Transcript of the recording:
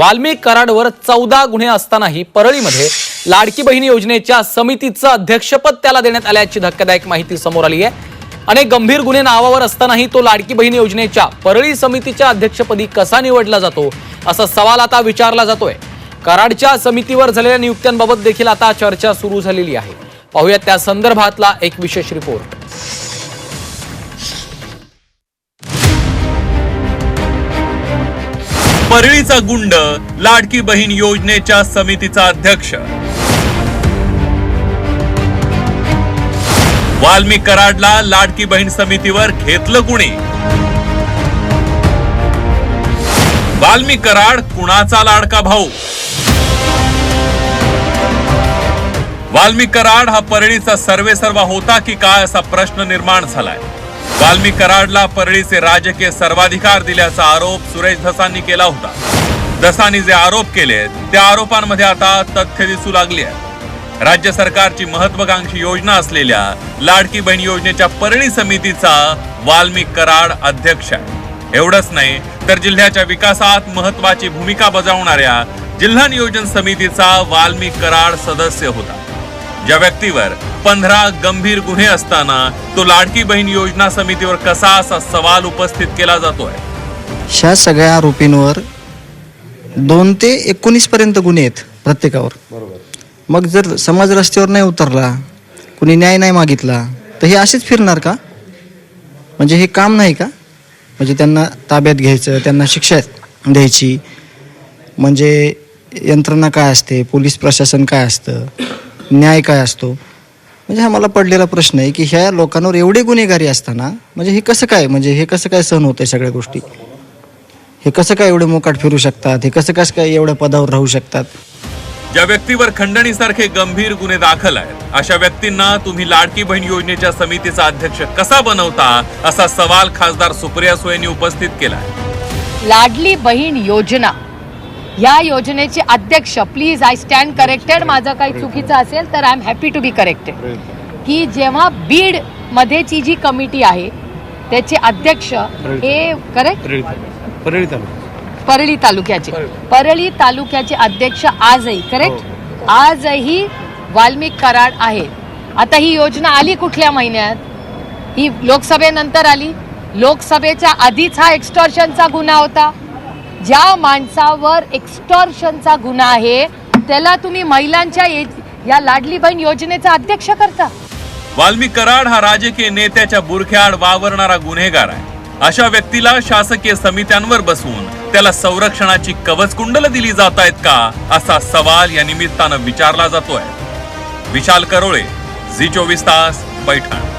वाल्मिक कराडवर चौदा गुन्हे असतानाही परळीमध्ये लाडकी बहिणी योजनेच्या समितीचं अध्यक्षपद त्याला देण्यात आल्याची धक्कादायक माहिती समोर आली आहे. अनेक गंभीर गुन्हे नावावर असतानाही तो लाडकी बहिणी योजनेच्या परळी समितीच्या अध्यक्षपदी कसा निवडला जातो असा सवाल आता विचारला जातोय. कराडच्या समितीवर झालेल्या नियुक्त्यांबाबत देखील आता चर्चा सुरू झालेली आहे. पाहूयात त्या संदर्भातला एक विशेष रिपोर्ट. परळीचा गुंड लाडकी बहीण योजनेच्या समितीचा अध्यक्ष. वाल्मिक कराडला लाडकी बहीण समितीवर घेतलं कुणी? वाल्मिक कराड कुणाचा लाडका भाऊ? वाल्मिक कराड हा परळीचा सर्वेसर्वा होता की काय असा प्रश्न निर्माण झालाय? वाल्मिक कराडला परळीचे राजकीय सर्वाधिकार दिल्याचा आरोप सुरेश धसांनी केला होता. धसांनी जे आरोप केले त्या आरोपांमध्ये आता तथ्य दिसू लागली आहे. राज्य सरकारची महत्वाकांक्षी योजना असलेल्या लाडकी बहीण योजनेच्या परळी समितीचा वाल्मिक कराड अध्यक्ष आहे. एवढंच नाही तर जिल्ह्याच्या विकासात महत्वाची भूमिका बजावणाऱ्या जिल्हा नियोजन समितीचा वाल्मिक कराड सदस्य होता. ज्या व्यक्तीवर पंधरा गंभीर गुन्हे असताना तो लाडकी बहीण योजना समितीवर कसा असा सवाल उपस्थित केला जातोय? ह्या सगळ्या आरोपींवर दोन ते एकोणीस पर्यंत गुन्हे आहेत प्रत्येकावर. मग जर समाज रस्त्यावर नाही उतरला कुणी न्याय नाही मागितला तर हे असेच फिरणार का? म्हणजे हे काम नाही का? म्हणजे त्यांना ताब्यात घ्यायचं त्यांना शिक्षा द्यायची. म्हणजे यंत्रणा काय असते? पोलीस प्रशासन काय असतं? न्याय काय असतो? म्हणजे हा मला पडलेला प्रश्न आहे की ह्या लोकांवर एवढे गुन्हेगारी असताना म्हणजे हे कसं काय म्हणजे हे कसं काय सहन होतं सगळ्या गोष्टी? हे कसं काय एवढे मोकाट फिरू शकतात? हे कसं कसं काय एवढ्या पदावर राहू शकतात? ज्या व्यक्तीवर खंडणीसारखे गंभीर गुन्हे दाखल आहेत अशा व्यक्तींना तुम्ही लाडकी बहीण योजनेच्या समितीचा अध्यक्ष कसा बनवता असा सवाल खासदार सुप्रिया सुळेंनी उपस्थित केलाय. लाडली बहीण योजना. या योजनेचे अध्यक्ष प्लीज आय स्टँड करेक्टेड माझं काही चुकीचं असेल तर I am happy to be corrected की जेव्हा बीड मध्येची जी कमिटी आहे त्याचे अध्यक्ष हे करेक्ट परळी तालुक्याचे. परळी तालुक्याचे. अध्यक्ष आजही करेक्ट आजही वाल्मिक कराड आहेत आता ही योजना आली कुठल्या महिन्यात? ही लोकसभेनंतर आली. लोकसभेच्या आधीच हा एक्स्टॉर्शनचा गुन्हा होता. ज्या माणसावर एक्स्टॉर्शनचा गुन्हा आहे त्याला तुम्ही महिलांच्या या लाडली बहीण योजनेचा अध्यक्ष करता. वाल्मिक कराड हा राजकीय नेत्याच्या बुरख्याआड वावरणारा गुन्हेगार आहे. अशा व्यक्तीला शासकीय समित्यांवर बसवून त्याला संरक्षणाची कवच कुंडल दिली जात आहेत का असा सवाल या निमित्तानं विचारला जातोय. विशाल करोळे झी चोवीस तास पैठण.